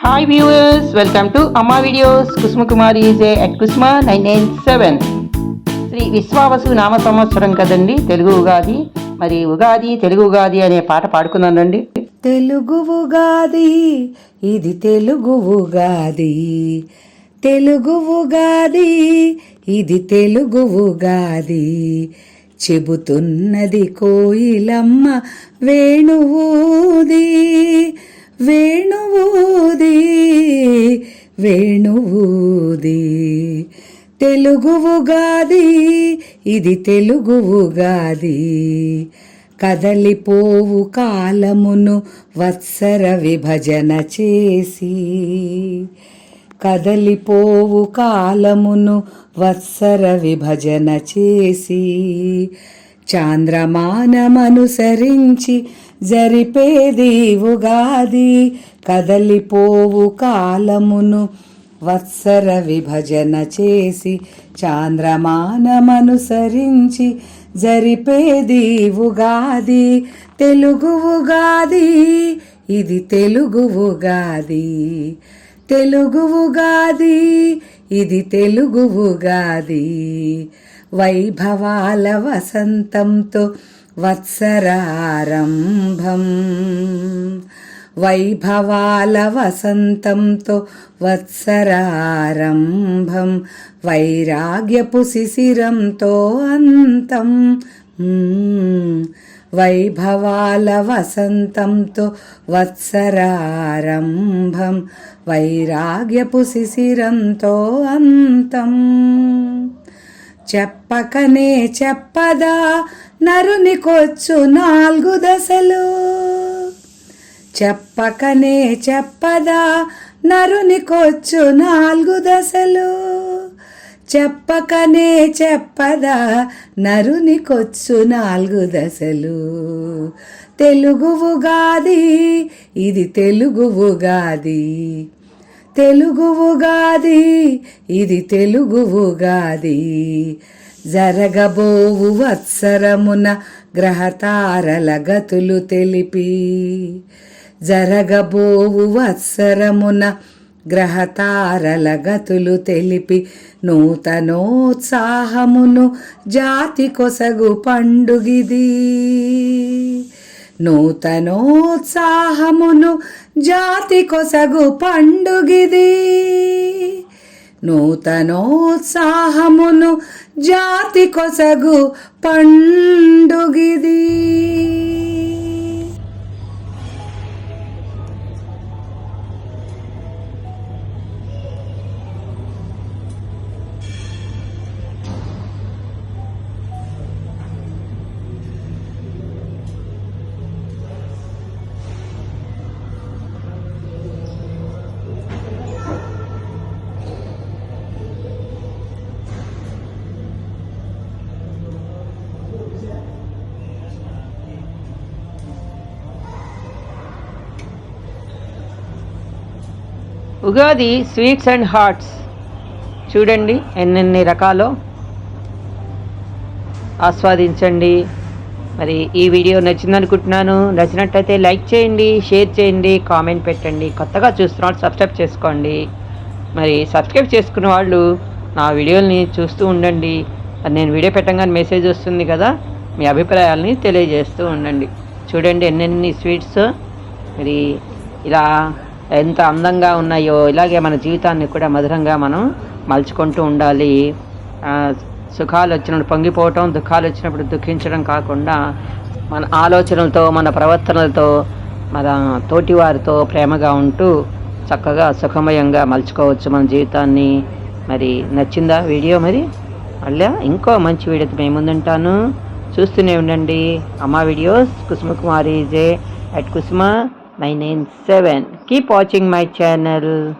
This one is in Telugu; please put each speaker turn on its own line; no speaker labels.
Hi viewers welcome to Amma videos Kusuma Kumari J at Kusuma nine nine seven Sri Vishvavasu నామ సంవత్సరం కదండి తెలుగు ఉగాది మరి ఉగాది తెలుగు ఉగాది అనే పాట పాడుకున్నానండి
తెలుగు ఉగాది ఇది తెలుగు ఉగాది తెలుగు ఉగాది ఇది తెలుగు ఉగాది చెబుతున్నది కోయిలమ్మ వేణువూది వేణువూది వేణువూది. తెలుగు ఉగాది ఇది తెలుగు ఉగాది కదలిపోవు కాలమును వత్సర విభజన చేసి. కదలిపోవు కాలమును వత్సర విభజన చేసి. చాంద్రమానమనుసరించి జరిపేది ఉగాది కదలిపోవు కాలమును. వత్సర విభజన చేసి చాంద్రమానమనుసరించి జరిపేది ఉగాది. తెలుగు ఉగాది ఇది తెలుగు ఉగాది. తెలుగు ఉగాది ఇది తెలుగు ఉగాది. వైభవాల వసంతంతో వత్సరారంభం. వైభవాల వసంతంతో వత్సరారంభం. వైరాగ్యపు శిశిరంతో అంతం. వైభవాల వసంతంతో వత్సరారంభం. వైరాగ్యపు శిశిరంతో అంతం. చెప్పకనే చెప్పదా నరునికొచ్చు నాలుగు దశలు. చెప్పకనే చెప్పదా నరునికొచ్చు నాలుగు దశలు. చెప్పకనే చెప్పదా నరునికొచ్చు నాలుగు దశలు. తెలుగు ఉగాది ఇది తెలుగు ఉగాది తెలుగు ఉగాది ఇది తెలుగు ఉగాది జరగబోవు వత్సరమున గ్రహతారల గతులు తెలిపి. జరగబోవు వత్సరమున గ్రహతారల గతులు తెలిపి. నూతనోత్సాహమును జాతి కొసగు పండుగిది. నూతనోత్సాహమును జాతి కొసగు పండుగిది. నూతనోత్సాహమును జాతి కొసగు పండుగిది.
Ugadi sweets and hearts. చూడండి ఎన్నెన్ని రకాలో. ఆస్వాదించండి. మరి ఈ వీడియో నచ్చిందనుకుంటున్నాను. నచ్చినట్టయితే లైక్ చేయండి షేర్ చేయండి కామెంట్ పెట్టండి. కొత్తగా చూస్తున్న సబ్స్క్రైబ్ చేసుకోండి. మరి సబ్స్క్రైబ్ చేసుకున్న వాళ్ళు నా వీడియోల్ని చూస్తూ ఉండండి. మరి నేను వీడియో పెట్టంగానే మెసేజ్ వస్తుంది కదా మీ అభిప్రాయాలని తెలియజేస్తూ ఉండండి. చూడండి ఎన్నెన్ని స్వీట్స్. మరి ఇలా ఎంత అందంగా ఉన్నాయో ఇలాగే మన జీవితాన్ని కూడా మధురంగా మనం మలుచుకుంటూ ఉండాలి. సుఖాలు వచ్చినప్పుడు పొంగిపోవటం దుఃఖాలు వచ్చినప్పుడు దుఃఖించడం కాకుండా మన ఆలోచనలతో మన ప్రవర్తనలతో మన తోటివారితో ప్రేమగా ఉంటూ చక్కగా సుఖమయంగా మలుచుకోవచ్చు మన జీవితాన్ని. మరి నచ్చిందా వీడియో మరి? మళ్ళీ ఇంకో మంచి వీడియోతో మేము ముందుంటాను చూస్తూనే ఉండండి. Amma videos Kusuma Kumari J at Kusuma nine nine seven. Keep watching my channel.